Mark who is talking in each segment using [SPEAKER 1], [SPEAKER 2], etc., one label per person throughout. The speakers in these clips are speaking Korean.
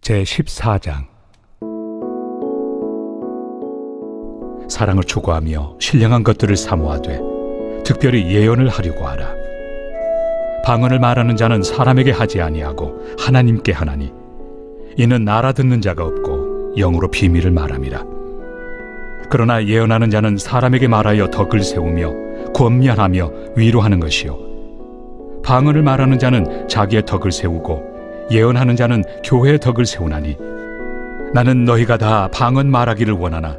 [SPEAKER 1] 제 14장. 사랑을 추구하며 신령한 것들을 사모하되 특별히 예언을 하려고 하라. 방언을 말하는 자는 사람에게 하지 아니하고 하나님께 하나니 이는 알아듣는 자가 없고 영으로 비밀을 말함이라. 그러나 예언하는 자는 사람에게 말하여 덕을 세우며 권면하며 위로하는 것이요. 방언을 말하는 자는 자기의 덕을 세우고 예언하는 자는 교회의 덕을 세우나니 나는 너희가 다 방언 말하기를 원하나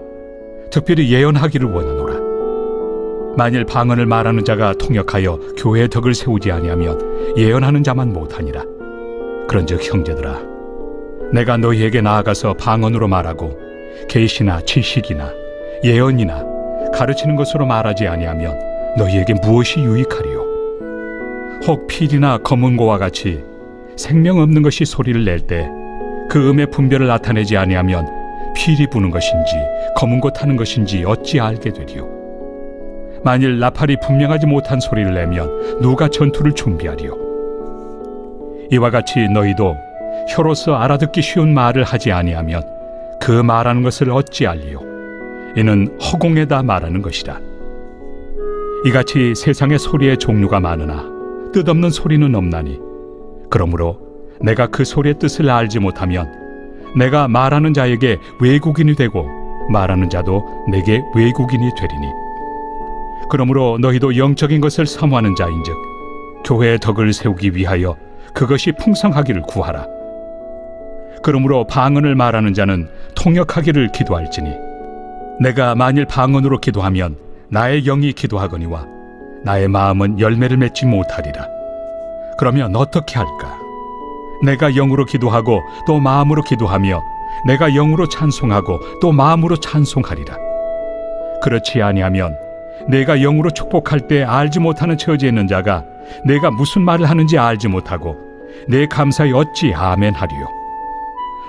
[SPEAKER 1] 특별히 예언하기를 원하노라. 만일 방언을 말하는 자가 통역하여 교회의 덕을 세우지 아니하면 예언하는 자만 못하니라. 그런즉 형제들아 내가 너희에게 나아가서 방언으로 말하고 계시나 지식이나 예언이나 가르치는 것으로 말하지 아니하면 너희에게 무엇이 유익하리요? 혹 필이나 검은고와 같이 생명 없는 것이 소리를 낼 때 그 음의 분별을 나타내지 아니하면 필이 부는 것인지 검은 고 타는 것인지 어찌 알게 되리요? 만일 나팔이 분명하지 못한 소리를 내면 누가 전투를 준비하리요? 이와 같이 너희도 혀로서 알아듣기 쉬운 말을 하지 아니하면 그 말하는 것을 어찌 알리요? 이는 허공에다 말하는 것이라. 이같이 세상의 소리의 종류가 많으나 뜻없는 소리는 없나니 그러므로 내가 그 소리의 뜻을 알지 못하면 내가 말하는 자에게 외국인이 되고 말하는 자도 내게 외국인이 되리니. 그러므로 너희도 영적인 것을 사모하는 자인즉 교회의 덕을 세우기 위하여 그것이 풍성하기를 구하라. 그러므로 방언을 말하는 자는 통역하기를 기도할지니 내가 만일 방언으로 기도하면 나의 영이 기도하거니와 나의 마음은 열매를 맺지 못하리라 그러면 어떻게 할까? 내가 영으로 기도하고 또 마음으로 기도하며 내가 영으로 찬송하고 또 마음으로 찬송하리라. 그렇지 아니하면 내가 영으로 축복할 때 알지 못하는 처지에 있는 자가 내가 무슨 말을 하는지 알지 못하고 내 감사에 어찌 아멘 하리요.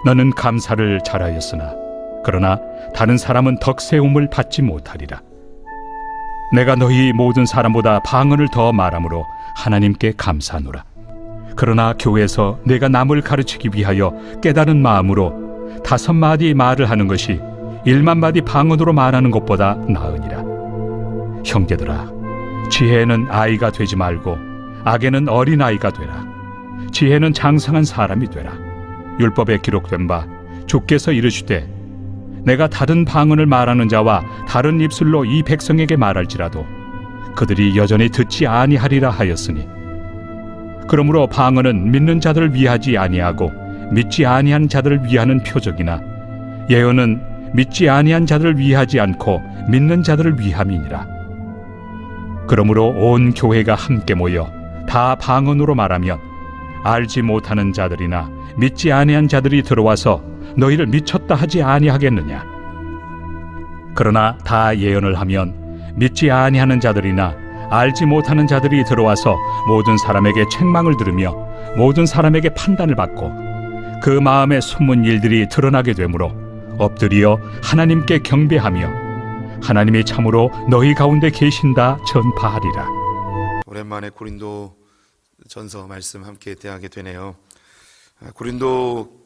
[SPEAKER 1] 너는 감사를 잘하였으나 그러나 다른 사람은 덕 세움을 받지 못하리라. 내가 너희 모든 사람보다 방언을 더 말함으로 하나님께 감사하노라. 그러나 교회에서 내가 남을 가르치기 위하여 깨달은 마음으로 다섯 마디 말을 하는 것이 일만 마디 방언으로 말하는 것보다 나으니라. 형제들아, 지혜는 아이가 되지 말고 악에는 어린 아이가 되라. 지혜는 장성한 사람이 되라. 율법에 기록된 바 주께서 이르시되 내가 다른 방언을 말하는 자와 다른 입술로 이 백성에게 말할지라도 그들이 여전히 듣지 아니하리라 하였으니. 그러므로 방언은 믿는 자들을 위하지 아니하고 믿지 아니한 자들을 위하는 표적이나 예언은 믿지 아니한 자들을 위하지 않고 믿는 자들을 위함이니라. 그러므로 온 교회가 함께 모여 다 방언으로 말하면 알지 못하는 자들이나 믿지 아니한 자들이 들어와서 너희를 미쳤다 하지 아니하겠느냐 그러나 다 예언을 하면 믿지 아니하는 자들이나 알지 못하는 자들이 들어와서 모든 사람에게 책망을 들으며 모든 사람에게 판단을 받고 그 마음에 숨은 일들이 드러나게 되므로 엎드려 하나님께 경배하며 하나님이 참으로 너희 가운데 계신다 전파하리라.
[SPEAKER 2] 오랜만에 고린도 전서 말씀 함께 대하게 되네요. 아, 고린도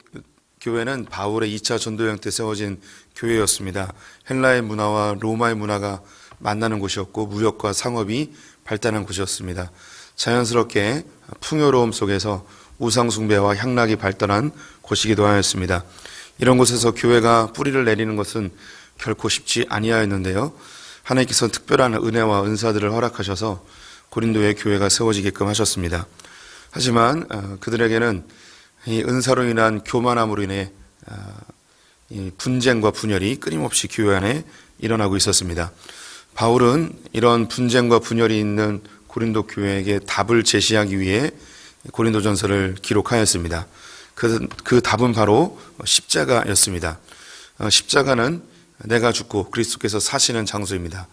[SPEAKER 2] 교회는 바울의 2차 전도 여행 때 세워진 교회였습니다. 헬라의 문화와 로마의 문화가 만나는 곳이었고 무역과 상업이 발달한 곳이었습니다. 자연스럽게 풍요로움 속에서 우상숭배와 향락이 발달한 곳이기도 하였습니다. 이런 곳에서 교회가 뿌리를 내리는 것은 결코 쉽지 아니하였는데요. 하나님께서 특별한 은혜와 은사들을 허락하셔서 고린도의 교회가 세워지게끔 하셨습니다. 하지만 어, 그들에게는 이 은사로 인한 교만함으로 인해 어, 이 분쟁과 분열이 끊임없이 교회 안에 일어나고 있었습니다. 바울은 이런 분쟁과 분열이 있는 고린도 교회에게 답을 제시하기 위해 고린도전서를 기록하였습니다. 그, 그 답은 바로 십자가였습니다. 어, 십자가는 내가 죽고 그리스도께서 사시는 장소입니다.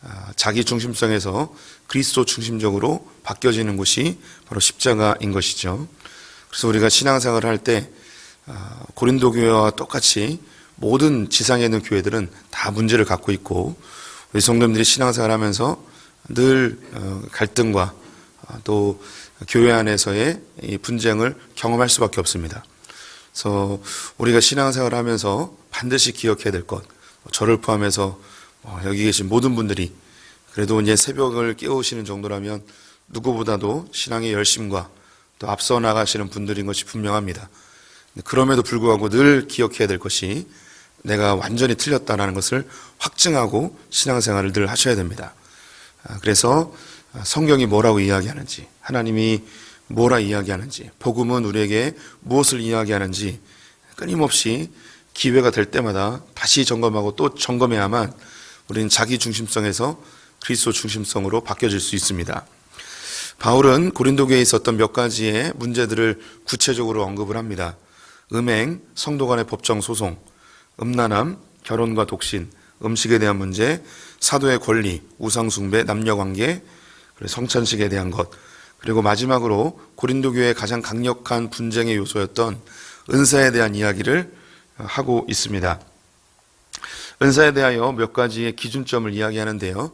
[SPEAKER 2] 아, 자기 중심성에서 그리스도 중심적으로 바뀌어지는 곳이 바로 십자가인 것이죠. 그래서 우리가 신앙생활을 할때 아, 고린도 교회와 똑같이 모든 지상에 있는 교회들은 다 문제를 갖고 있고 우리 성도님들이 신앙생활하면서 늘 어, 갈등과 또 교회 안에서의 이 분쟁을 경험할 수밖에 없습니다. 그래서 우리가 신앙생활을 하면서 반드시 기억해야 될 것, 뭐 저를 포함해서 어, 여기 계신 모든 분들이 그래도 이제 새벽을 깨우시는 정도라면 누구보다도 신앙의 열심과 또 앞서 나가시는 분들인 것이 분명합니다. 그럼에도 불구하고 늘 기억해야 될 것이 내가 완전히 틀렸다라는 것을 확증하고 신앙생활을 늘 하셔야 됩니다. 아, 그래서 성경이 뭐라고 이야기하는지, 하나님이 뭐라 이야기하는지, 복음은 우리에게 무엇을 이야기하는지 끊임없이 기회가 될 때마다 다시 점검하고 또 점검해야만 우리는 자기 중심성에서 그리스도 중심성으로 바뀌어질 수 있습니다. 바울은 고린도 교회에 있었던 몇 가지의 문제들을 구체적으로 언급을 합니다. 음행, 성도 간의 법정 소송, 음란함, 결혼과 독신, 음식에 대한 문제, 사도의 권리, 우상숭배, 남녀관계, 성찬식에 대한 것, 그리고 마지막으로 고린도 교회의 가장 강력한 분쟁의 요소였던 은사에 대한 이야기를 하고 있습니다. 은사에 대하여 몇 가지의 기준점을 이야기하는데요.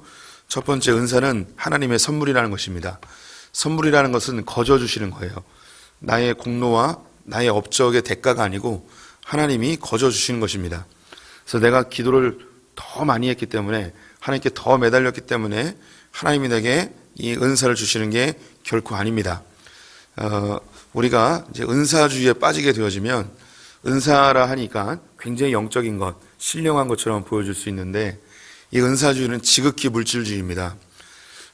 [SPEAKER 2] 첫 번째 은사는 하나님의 선물이라는 것입니다. 선물이라는 것은 거저 주시는 거예요. 나의 공로와 나의 업적의 대가가 아니고 하나님이 거저 주시는 것입니다. 그래서 내가 기도를 더 많이 했기 때문에 하나님께 더 매달렸기 때문에 하나님이 내게 이 은사를 주시는 게 결코 아닙니다. 어, 우리가 이제 은사주의에 빠지게 되어지면 은사라 하니까 굉장히 영적인 것, 신령한 것처럼 보여줄 수 있는데 이 은사주의는 지극히 물질주의입니다.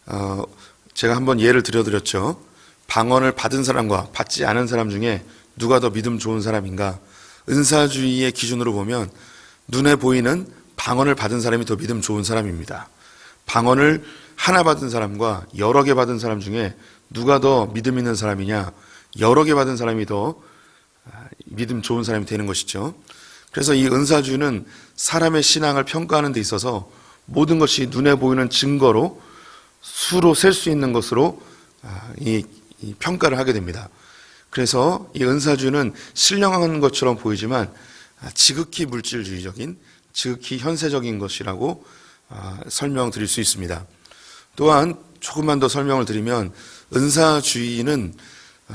[SPEAKER 2] 어, 제가 한번 예를 들어드렸죠. 방언을 받은 사람과 받지 않은 사람 중에 누가 더 믿음 좋은 사람인가? 은사주의의 기준으로 보면 눈에 보이는 방언을 받은 사람이 더 믿음 좋은 사람입니다. 방언을 하나 받은 사람과 여러 개 받은 사람 중에 누가 더 믿음 있는 사람이냐? 여러 개 받은 사람이 더 아, 믿음 좋은 사람이 되는 것이죠. 그래서 이 은사주는 사람의 신앙을 평가하는 데 있어서 모든 것이 눈에 보이는 증거로 수로 셀 수 있는 것으로 아, 이, 이 평가를 하게 됩니다. 그래서 이 은사주는 신령한 것처럼 보이지만 아, 지극히 물질주의적인, 지극히 현세적인 것이라고 아, 설명드릴 수 있습니다. 또한 조금만 더 설명을 드리면 은사주의는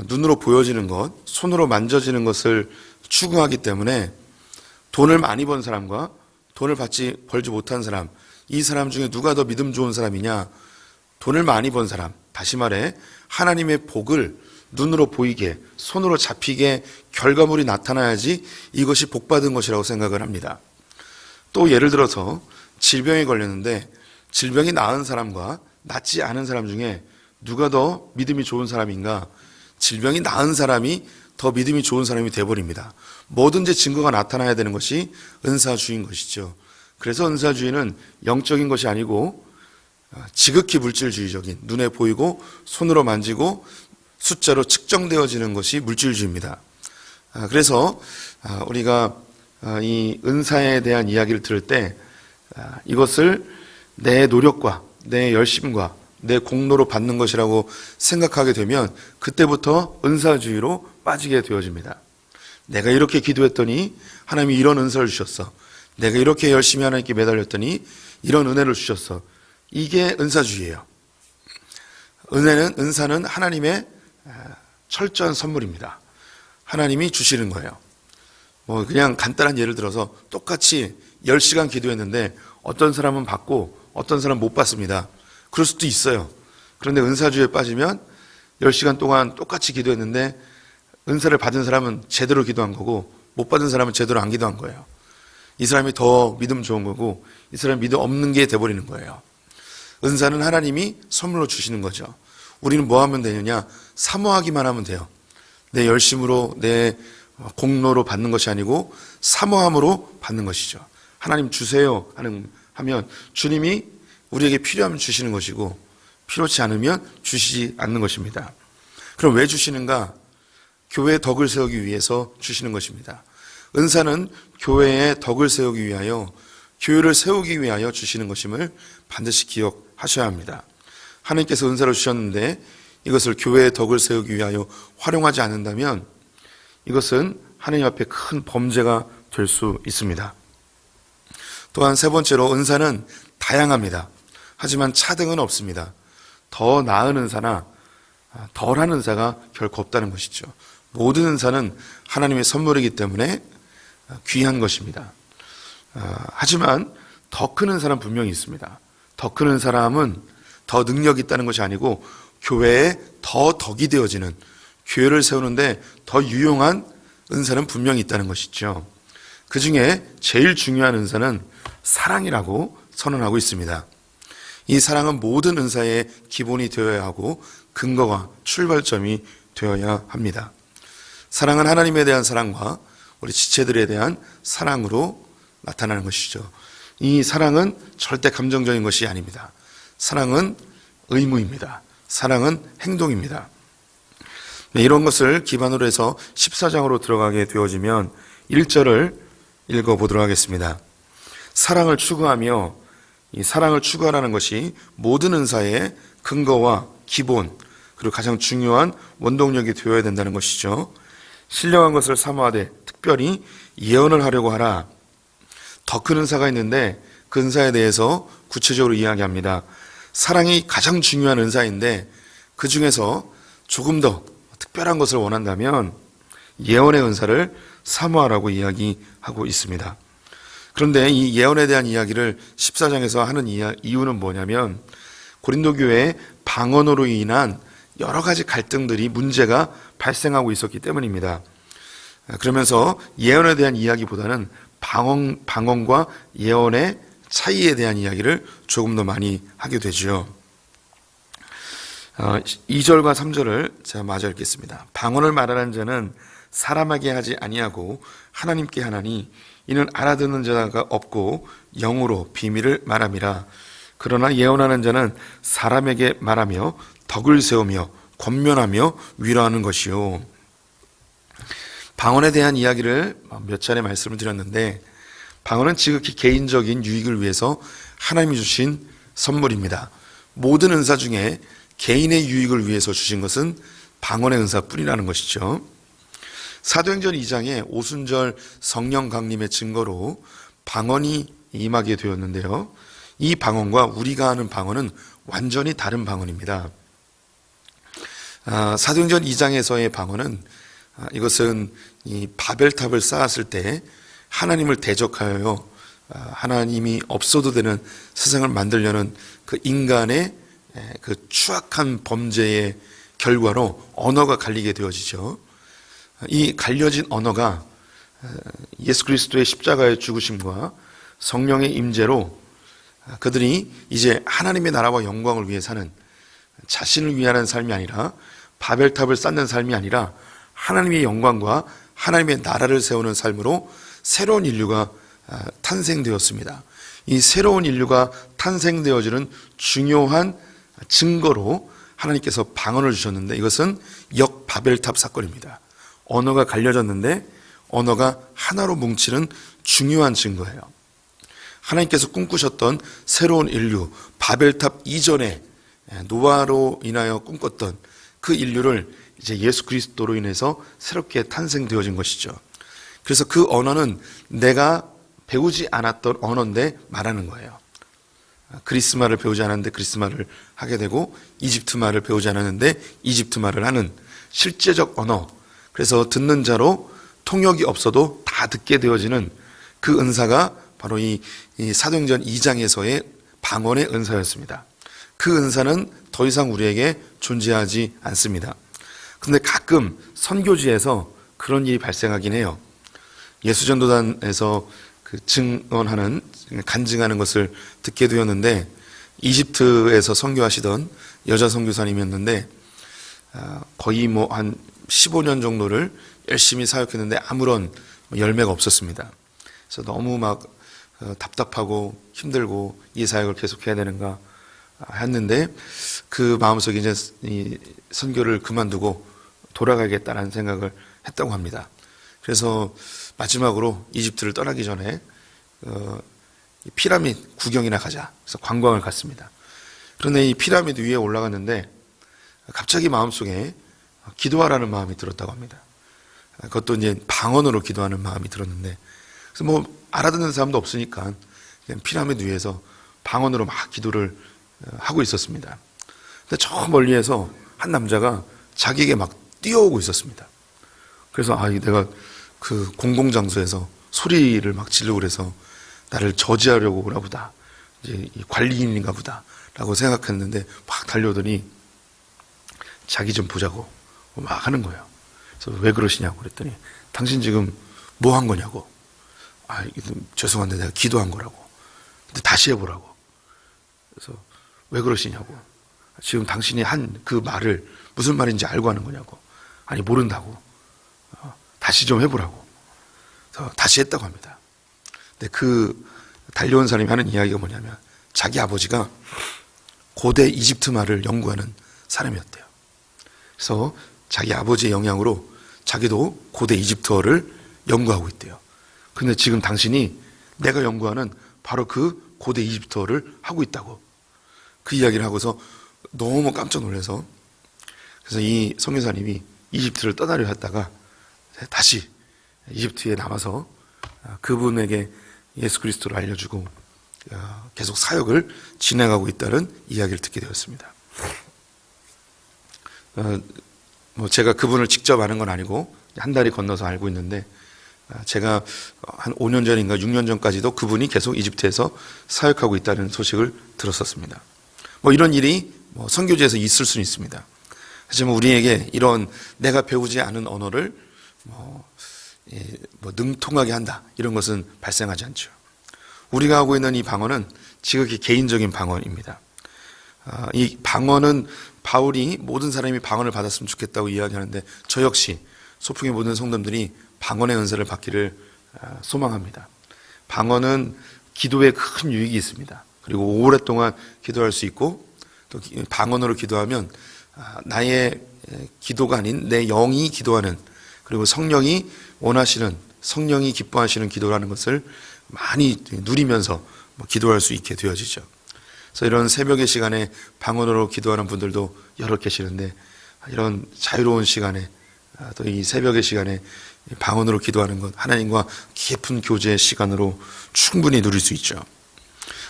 [SPEAKER 2] 눈으로 보여지는 것, 손으로 만져지는 것을 추구하기 때문에 돈을 많이 번 사람과 돈을 받지 벌지 못한 사람, 이 사람 중에 누가 더 믿음 좋은 사람이냐? 돈을 많이 번 사람, 다시 말해 하나님의 복을 눈으로 보이게, 손으로 잡히게 결과물이 나타나야지 이것이 복받은 것이라고 생각을 합니다. 또 예를 들어서 질병에 걸렸는데 질병이 나은 사람과 낫지 않은 사람 중에 누가 더 믿음이 좋은 사람인가? 질병이 나은 사람이 더 믿음이 좋은 사람이 되어버립니다. 뭐든지 증거가 나타나야 되는 것이 은사주의인 것이죠. 그래서 은사주의는 영적인 것이 아니고 지극히 물질주의적인 눈에 보이고 손으로 만지고 숫자로 측정되어지는 것이 물질주의입니다. 아, 그래서 아, 우리가 아, 이 은사에 대한 이야기를 들을 때 이것을 내 노력과 내 열심과 내 공로로 받는 것이라고 생각하게 되면 그때부터 은사주의로 빠지게 되어집니다. 내가 이렇게 기도했더니 하나님이 이런 은사를 주셨어. 내가 이렇게 열심히 하나님께 매달렸더니 이런 은혜를 주셨어. 이게 은사주의예요. 은혜는 은사는 하나님의 철저한 선물입니다. 하나님이 주시는 거예요. 뭐 그냥 간단한 예를 들어서 똑같이 10시간 기도했는데 어떤 사람은 받고 어떤 사람은 못 받습니다. 그럴 수도 있어요. 그런데 은사주의에 빠지면 10시간 동안 똑같이 기도했는데 은사를 받은 사람은 제대로 기도한 거고 못 받은 사람은 제대로 안 기도한 거예요. 이 사람이 더 믿음 좋은 거고 이 사람이 믿음 없는 게 돼버리는 거예요. 은사는 하나님이 선물로 주시는 거죠. 우리는 뭐 하면 되느냐? 사모하기만 하면 돼요. 내 열심으로 내 공로로 받는 것이 아니고 사모함으로 받는 것이죠. 하나님 주세요 하는 하면 주님이 우리에게 필요하면 주시는 것이고 필요치 않으면 주시지 않는 것입니다. 그럼 왜 주시는가? 교회의 덕을 세우기 위해서 주시는 것입니다. 은사는 교회의 덕을 세우기 위하여 교회를 세우기 위하여 주시는 것임을 반드시 기억 하셔야 합니다. 하나님께서 은사를 주셨는데 이것을 교회의 덕을 세우기 위하여 활용하지 않는다면 이것은 하나님 앞에 큰 범죄가 될 수 있습니다. 또한 세 번째로 은사는 다양합니다. 하지만 차등은 없습니다. 더 나은 은사나 덜한 은사가 결코 없다는 것이죠. 모든 은사는 하나님의 선물이기 때문에 귀한 것입니다. 아, 하지만 더 큰 은사는 분명히 있습니다. 더큰 은사람은 더 능력이 있다는 것이 아니고 교회에 더 덕이 되어지는 교회를 세우는데 더 유용한 은사는 분명히 있다는 것이죠. 그 중에 제일 중요한 은사는 사랑이라고 선언하고 있습니다. 이 사랑은 모든 은사의 기본이 되어야 하고 근거와 출발점이 되어야 합니다. 사랑은 하나님에 대한 사랑과 우리 지체들에 대한 사랑으로 나타나는 것이죠. 이 사랑은 절대 감정적인 것이 아닙니다. 사랑은 의무입니다. 사랑은 행동입니다. 네, 이런 것을 기반으로 해서 14장으로 들어가게 되어지면 1절을 읽어보도록 하겠습니다. 사랑을 추구하며 이 사랑을 추구하라는 것이 모든 은사의 근거와 기본 그리고 가장 중요한 원동력이 되어야 된다는 것이죠. 신령한 것을 사모하되 특별히 예언을 하려고 하라. 더 큰 은사가 있는데 그 은사에 대해서 구체적으로 이야기합니다. 사랑이 가장 중요한 은사인데 그 중에서 조금 더 특별한 것을 원한다면 예언의 은사를 사모하라고 이야기하고 있습니다. 그런데 이 예언에 대한 이야기를 14장에서 하는 이유는 뭐냐면 고린도 교회의 방언으로 인한 여러 가지 갈등들이 문제가 발생하고 있었기 때문입니다. 그러면서 예언에 대한 이야기보다는 방언, 방언과 예언의 차이에 대한 이야기를 조금 더 많이 하게 되죠. 2절과 3절을 제가 마저 읽겠습니다. 방언을 말하는 자는 사람에게 하지 아니하고 하나님께 하나니 이는 알아듣는 자가 없고 영으로 비밀을 말함이라. 그러나 예언하는 자는 사람에게 말하며 덕을 세우며 권면하며 위로하는 것이요. 방언에 대한 이야기를 몇 차례 말씀을 드렸는데 방언은 지극히 개인적인 유익을 위해서 하나님이 주신 선물입니다. 모든 은사 중에 개인의 유익을 위해서 주신 것은 방언의 은사뿐이라는 것이죠. 사도행전 2장에 오순절 성령 강림의 증거로 방언이 임하게 되었는데요. 이 방언과 우리가 하는 방언은 완전히 다른 방언입니다. 아, 사도행전 2장에서의 방언은 아, 이것은 이 바벨탑을 쌓았을 때 하나님을 대적하여 아, 하나님이 없어도 되는 세상을 만들려는 그 인간의 에, 그 추악한 범죄의 결과로 언어가 갈리게 되어지죠. 이 갈려진 언어가 예수 그리스도의 십자가의 죽으심과 성령의 임재로 그들이 이제 하나님의 나라와 영광을 위해 사는 자신을 위하는 삶이 아니라 바벨탑을 쌓는 삶이 아니라 하나님의 영광과 하나님의 나라를 세우는 삶으로 새로운 인류가 탄생되었습니다. 이 새로운 인류가 탄생되어지는 중요한 증거로 하나님께서 방언을 주셨는데 이것은 역바벨탑 사건입니다. 언어가 갈려졌는데 언어가 하나로 뭉치는 중요한 증거예요. 하나님께서 꿈꾸셨던 새로운 인류, 바벨탑 이전에 노아로 인하여 꿈꿨던 그 인류를 이제 예수 그리스도로 인해서 새롭게 탄생되어진 것이죠. 그래서 그 언어는 내가 배우지 않았던 언어인데 말하는 거예요. 그리스 말을 배우지 않았는데 그리스 말을 하게 되고 이집트 말을 배우지 않았는데 이집트 말을 하는 실제적 언어. 그래서 듣는 자로 통역이 없어도 다 듣게 되어지는 그 은사가 바로 이, 이 사도행전 2장에서의 방언의 은사였습니다. 그 은사는 더 이상 우리에게 존재하지 않습니다. 근데 가끔 선교지에서 그런 일이 발생하긴 해요. 예수전도단에서 그 증언하는 간증하는 것을 듣게 되었는데 이집트에서 선교하시던 여자 선교사님이었는데 아, 거의 뭐 한 15년 정도를 열심히 사역했는데 아무런 열매가 없었습니다. 그래서 너무 막 어, 답답하고 힘들고 이 사역을 계속해야 되는가 했는데 그 마음속에 이제 이 선교를 그만두고 돌아가겠다는 생각을 했다고 합니다. 그래서 마지막으로 이집트를 떠나기 전에 어, 피라밋 구경이나 가자. 그래서 관광을 갔습니다. 그런데 이 피라미드 위에 올라갔는데 갑자기 마음속에 기도하라는 마음이 들었다고 합니다. 그것도 이제 방언으로 기도하는 마음이 들었는데 그래서 뭐 알아듣는 사람도 없으니까 그냥 피라미드 위에서 방언으로 막 기도를 어, 하고 있었습니다. 근데 저 멀리에서 한 남자가 자기에게 막 뛰어오고 있었습니다. 그래서 아, 이 내가 그 공공장소에서 소리를 막 지르고 그래서 나를 저지하려고 오나 보다. 이제 이 관리인인가 보다. 라고 생각했는데 막 달려오더니 자기 좀 보자고 막 하는 거예요. 그래서 왜 그러시냐고 그랬더니 당신 지금 뭐 한 거냐고. 아, 죄송한데 내가 기도한 거라고. 근데 다시 해보라고. 그래서 왜 그러시냐고. 지금 당신이 한 그 말을 무슨 말인지 알고 하는 거냐고. 아니, 모른다고. 어, 다시 좀 해보라고. 다시 했다고 합니다. 근데 그 달려온 사람이 하는 이야기가 뭐냐면 자기 아버지가 고대 이집트 말을 연구하는 사람이었대요. 그래서 자기 아버지의 영향으로 자기도 고대 이집트어를 연구하고 있대요. 근데 지금 당신이 내가 연구하는 바로 그 고대 이집트어를 하고 있다고. 그 이야기를 하고서 너무 깜짝 놀라서 그래서 이 성교사님이 이집트를 떠나려 했다가 다시 이집트에 남아서 그분에게 예수 그리스도를 알려주고 어, 계속 사역을 진행하고 있다는 이야기를 듣게 되었습니다. 어, 뭐 제가 그분을 직접 아는 건 아니고 한 달이 건너서 알고 있는데 어, 제가 한 5년 전인가 6년 전까지도 그분이 계속 이집트에서 사역하고 있다는 소식을 들었었습니다. 뭐 이런 일이 뭐 선교지에서 있을 수는 있습니다. 하지만 우리에게 이런 내가 배우지 않은 언어를 뭐, 예, 뭐 능통하게 한다 이런 것은 발생하지 않죠. 우리가 하고 있는 이 방언은 지극히 개인적인 방언입니다. 아, 이 방언은 바울이 모든 사람이 방언을 받았으면 좋겠다고 이야기하는데 저 역시 소풍의 모든 성도들이 방언의 은사를 받기를 아, 소망합니다. 방언은 기도에 큰 유익이 있습니다. 그리고 오랫동안 기도할 수 있고 또 기- 방언으로 기도하면 아, 나의 에, 기도가 아닌 내 영이 기도하는 그리고 성령이 원하시는 성령이 기뻐하시는 기도라는 것을 많이 누리면서 뭐 기도할 수 있게 되어지죠. 그래서 이런 새벽의 시간에 방언으로 기도하는 분들도 여러 계시는데 이런 자유로운 시간에 아, 또이 새벽의 시간에 이 방언으로 기도하는 것 하나님과 깊은 교제의 시간으로 충분히 누릴 수 있죠.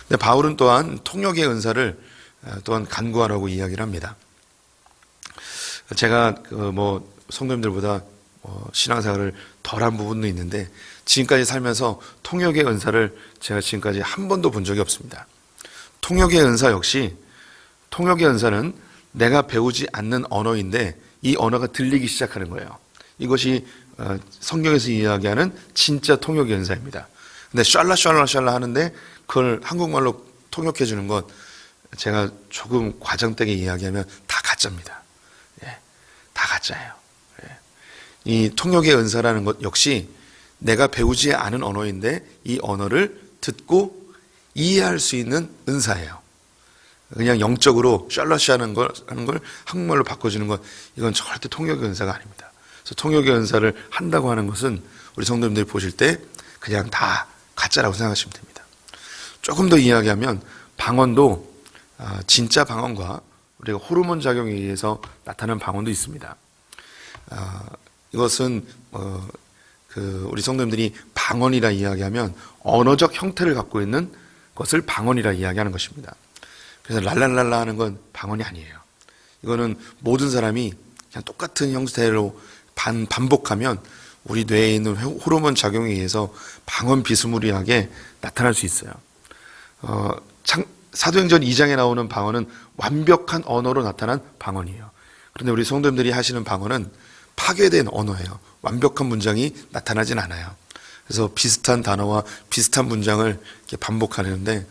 [SPEAKER 2] 근데 바울은 또한 통역의 은사를 아, 또한 간구하라고 이야기를 합니다. 제가 그뭐 성도님들보다 뭐 신앙생활을 덜 한 부분도 있는데 지금까지 살면서 통역의 은사를 제가 지금까지 한 번도 본 적이 없습니다. 통역의 은사 역시 통역의 은사는 내가 배우지 않는 언어인데 이 언어가 들리기 시작하는 거예요. 이것이 어, 성경에서 이야기하는 진짜 통역의 은사입니다. 근데 샬라 샬라 샬라 하는데 그걸 한국말로 통역해 주는 건 제가 조금 과장되게 이야기하면 다 가짜입니다. 예, 다 가짜예요. 예. 이 통역의 은사라는 것 역시 내가 배우지 않은 언어인데 이 언어를 듣고 이해할 수 있는 은사예요. 그냥 영적으로 샬라시 하는 걸, 하는 걸 한국말로 바꿔주는 것, 이건 절대 통역의 은사가 아닙니다. 그래서 통역의 은사를 한다고 하는 것은 우리 성도님들이 보실 때 그냥 다 가짜라고 생각하시면 됩니다. 조금 더 이야기하면 방언도 아, 진짜 방언과 우리가 호르몬 작용에 의해서 나타나는 방언도 있습니다. 아, 이것은 어, 그 우리 성도님들이 방언이라 이야기하면 언어적 형태를 갖고 있는 것을 방언이라 이야기하는 것입니다. 그래서 랄랄랄라 하는 건 방언이 아니에요. 이거는 모든 사람이 그냥 똑같은 형태로 반, 반복하면 우리 뇌에 있는 호- 호르몬 작용에 의해서 방언 비스무리하게 나타날 수 있어요. 어, 창- 사도행전 2장에 나오는 방언은 완벽한 언어로 나타난 방언이에요. 그런데 우리 성도님들이 하시는 방언은 파괴된 언어예요. 완벽한 문장이 나타나진 않아요. 그래서 비슷한 단어와 비슷한 문장을 반복하는데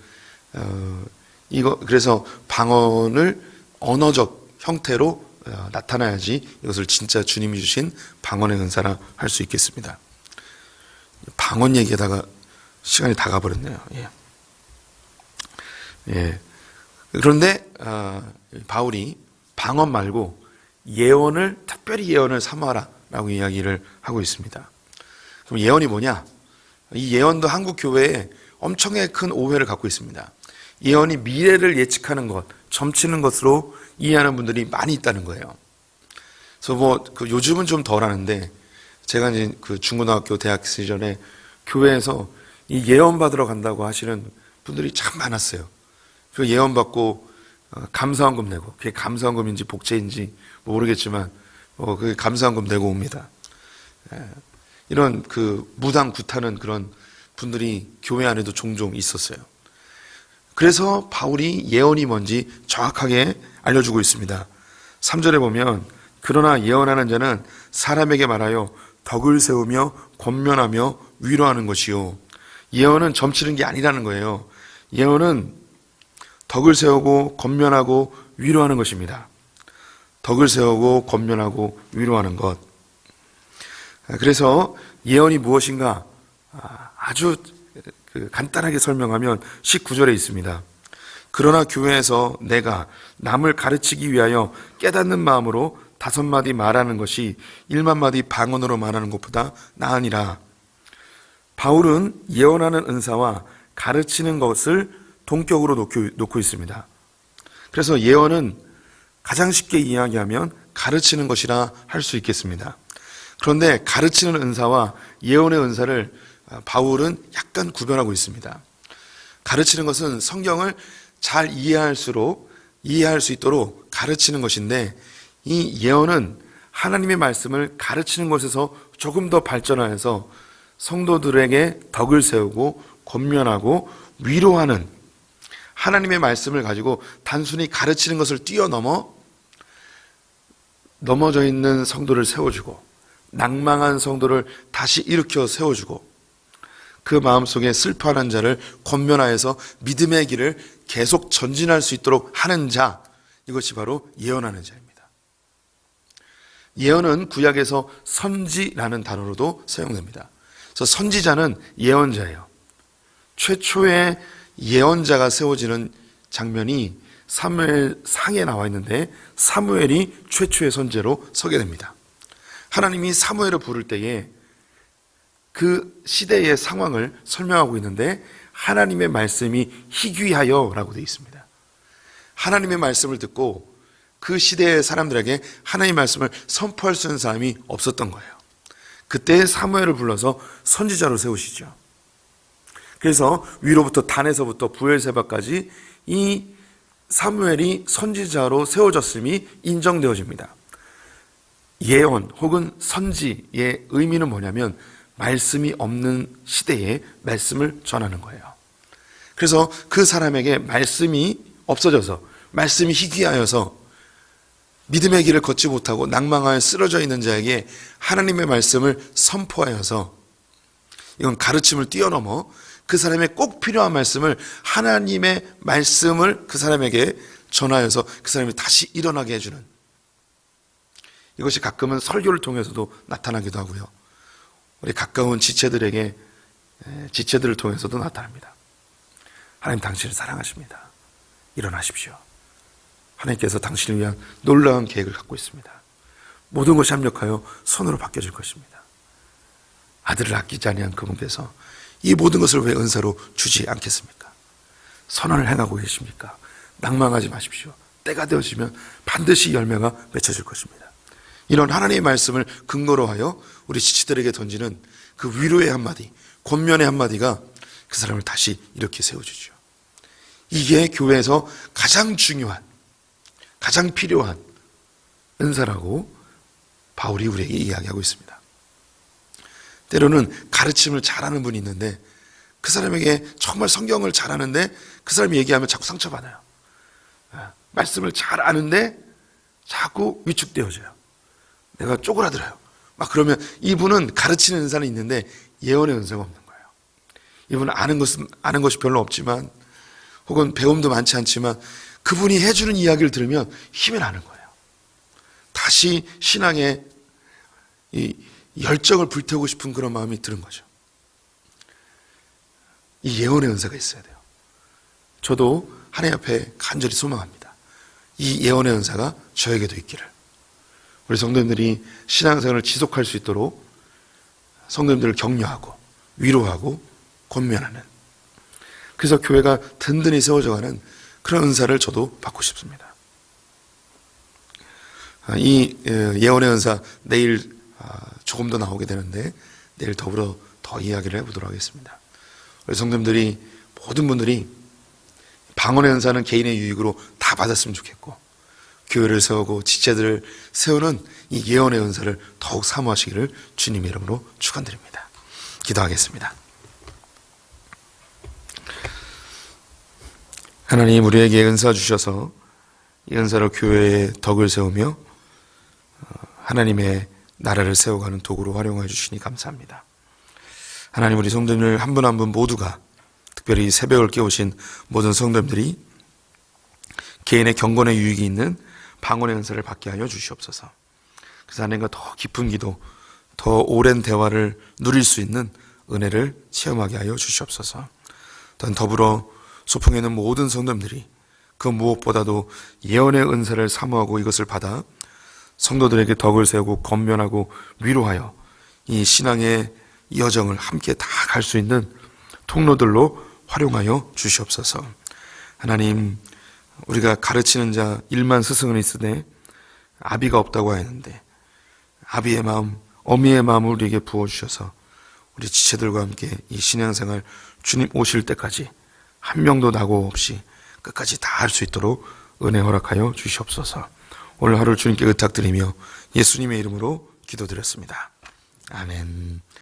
[SPEAKER 2] 어, 이거 그래서 방언을 언어적 형태로 어, 나타나야지 이것을 진짜 주님이 주신 방언의 은사라 할 수 있겠습니다. 방언 얘기에다가 시간이 다 가버렸네요. 예. 예. 그런데 아, 바울이 방언 말고 예언을 특별히 예언을 삼아라라고 이야기를 하고 있습니다. 그럼 예언이 뭐냐? 이 예언도 한국 교회에 엄청나게 큰 오해를 갖고 있습니다. 예언이 미래를 예측하는 것, 점치는 것으로 이해하는 분들이 많이 있다는 거예요. 그래서 뭐 그 요즘은 좀 덜하는데 제가 이제 그 중고등학교 대학 시절에 교회에서 이 예언 받으러 간다고 하시는 분들이 참 많았어요. 그 예언 받고 어, 감사원금 내고 그게 감사원금인지 복제인지 모르겠지만 뭐 그게 감사원금 내고 옵니다. 예, 이런 그 무당 구타는 그런 분들이 교회 안에도 종종 있었어요. 그래서 바울이 예언이 뭔지 정확하게 알려주고 있습니다. 3절에 보면 그러나 예언하는 자는 사람에게 말하여 덕을 세우며 권면하며 위로하는 것이요. 예언은 점치는 게 아니라는 거예요. 예언은 덕을 세우고 권면하고 위로하는 것입니다. 덕을 세우고 권면하고 위로하는 것. 그래서 예언이 무엇인가 아, 아주 그 간단하게 설명하면 19절에 있습니다. 그러나 교회에서 내가 남을 가르치기 위하여 깨닫는 마음으로 다섯 마디 말하는 것이 일만 마디 방언으로 말하는 것보다 나으니라. 바울은 예언하는 은사와 가르치는 것을 동격으로 놓고, 놓고 있습니다. 그래서 예언은 가장 쉽게 이야기하면 가르치는 것이라 할 수 있겠습니다. 그런데 가르치는 은사와 예언의 은사를 바울은 약간 구별하고 있습니다. 가르치는 것은 성경을 잘 이해할수록 이해할 수 있도록 가르치는 것인데 이 예언은 하나님의 말씀을 가르치는 것에서 조금 더 발전하여서 성도들에게 덕을 세우고 권면하고 위로하는 하나님의 말씀을 가지고 단순히 가르치는 것을 뛰어넘어 넘어져 있는 성도를 세워주고 낭망한 성도를 다시 일으켜 세워주고 그 마음속에 슬퍼하는 자를 권면하여서 믿음의 길을 계속 전진할 수 있도록 하는 자 이것이 바로 예언하는 자입니다. 예언은 구약에서 선지라는 단어로도 사용됩니다. 그래서 선지자는 예언자예요. 최초의 예언자가 세워지는 장면이 사무엘 상에 나와 있는데 사무엘이 최초의 선제로 서게 됩니다. 하나님이 사무엘을 부를 때에 그 시대의 상황을 설명하고 있는데 하나님의 말씀이 희귀하여라고 되어 있습니다. 하나님의 말씀을 듣고 그 시대의 사람들에게 하나님의 말씀을 선포할 수 있는 사람이 없었던 거예요. 그때 사무엘을 불러서 선지자로 세우시죠. 그래서 위로부터 단에서부터 부엘세바까지 이 사무엘이 선지자로 세워졌음이 인정되어집니다. 예언 혹은 선지의 의미는 뭐냐면 말씀이 없는 시대에 말씀을 전하는 거예요. 그래서 그 사람에게 말씀이 없어져서 말씀이 희귀하여서 믿음의 길을 걷지 못하고 낭망하여 쓰러져 있는 자에게 하나님의 말씀을 선포하여서 이건 가르침을 뛰어넘어 그 사람의 꼭 필요한 말씀을 하나님의 말씀을 그 사람에게 전하여서 그 사람이 다시 일어나게 해주는 이것이 가끔은 설교를 통해서도 나타나기도 하고요. 우리 가까운 지체들에게 지체들을 통해서도 나타납니다. 하나님 당신을 사랑하십니다. 일어나십시오. 하나님께서 당신을 위한 놀라운 계획을 갖고 있습니다. 모든 것이 합력하여 선으로 바뀌어질 것입니다. 아들을 아끼지 아니한 그분께서 이 모든 것을 왜 은사로 주지 않겠습니까? 선언을 행하고 계십니까? 낭망하지 마십시오. 때가 되어지면 반드시 열매가 맺혀질 것입니다. 이런 하나님의 말씀을 근거로 하여 우리 지치들에게 던지는 그 위로의 한마디, 권면의 한마디가 그 사람을 다시 이렇게 세워주죠. 이게 교회에서 가장 중요한, 가장 필요한 은사라고 바울이 우리에게 이야기하고 있습니다. 때로는 가르침을 잘하는 분이 있는데 그 사람에게 정말 성경을 잘하는데 그 사람이 얘기하면 자꾸 상처받아요. 말씀을 잘 아는데 자꾸 위축되어져요. 내가 쪼그라들어요. 막 그러면 이분은 가르치는 은사는 있는데 예언의 은사가 없는 거예요. 이분은 아는 것은 아는 것이 별로 없지만 혹은 배움도 많지 않지만 그분이 해주는 이야기를 들으면 힘이 나는 거예요. 다시 신앙의 이 열정을 불태우고 싶은 그런 마음이 드는 거죠. 이 예언의 은사가 있어야 돼요. 저도 하나님 앞에 간절히 소망합니다. 이 예언의 은사가 저에게도 있기를. 우리 성도님들이 신앙생활을 지속할 수 있도록 성도님들을 격려하고 위로하고 권면하는 그래서 교회가 든든히 세워져가는 그런 은사를 저도 받고 싶습니다. 아, 이 예언의 은사 내일 아, 조금 더 나오게 되는데 내일 더불어 더 이야기를 해보도록 하겠습니다. 우리 성도님들이 모든 분들이 방언의 은사는 개인의 유익으로 다 받았으면 좋겠고 교회를 세우고 지체들을 세우는 이 예언의 은사를 더욱 사모하시기를 주님의 이름으로 축원드립니다. 기도하겠습니다. 하나님 우리에게 은사 주셔서 이 은사로 교회의 덕을 세우며 어, 하나님의 나라를 세워가는 도구로 활용해 주시니 감사합니다. 하나님 우리 성도님들 한분 한 분 모두가 특별히 이 새벽을 깨우신 모든 성도님들이 개인의 경건의 유익이 있는 방언의 은사를 받게 하여 주시옵소서. 그래서 하나님과 더 깊은 기도, 더 오랜 대화를 누릴 수 있는 은혜를 체험하게 하여 주시옵소서. 또한 더불어 소풍에 있는 모든 성도님들이 그 무엇보다도 예언의 은사를 사모하고 이것을 받아 성도들에게 덕을 세우고 건면하고 위로하여 이 신앙의 여정을 함께 다 갈 수 있는 통로들로 활용하여 주시옵소서. 하나님, 우리가 가르치는 자 일만 스승은 있으되 아비가 없다고 하였는데 아비의 마음, 어미의 마음을 우리에게 부어주셔서 우리 지체들과 함께 이 신앙생활 주님 오실 때까지 한 명도 낙오 없이 끝까지 다 할 수 있도록 은혜 허락하여 주시옵소서. 오늘 하루 주님께 의탁드리며 예수님의 이름으로 기도드렸습니다. 아멘.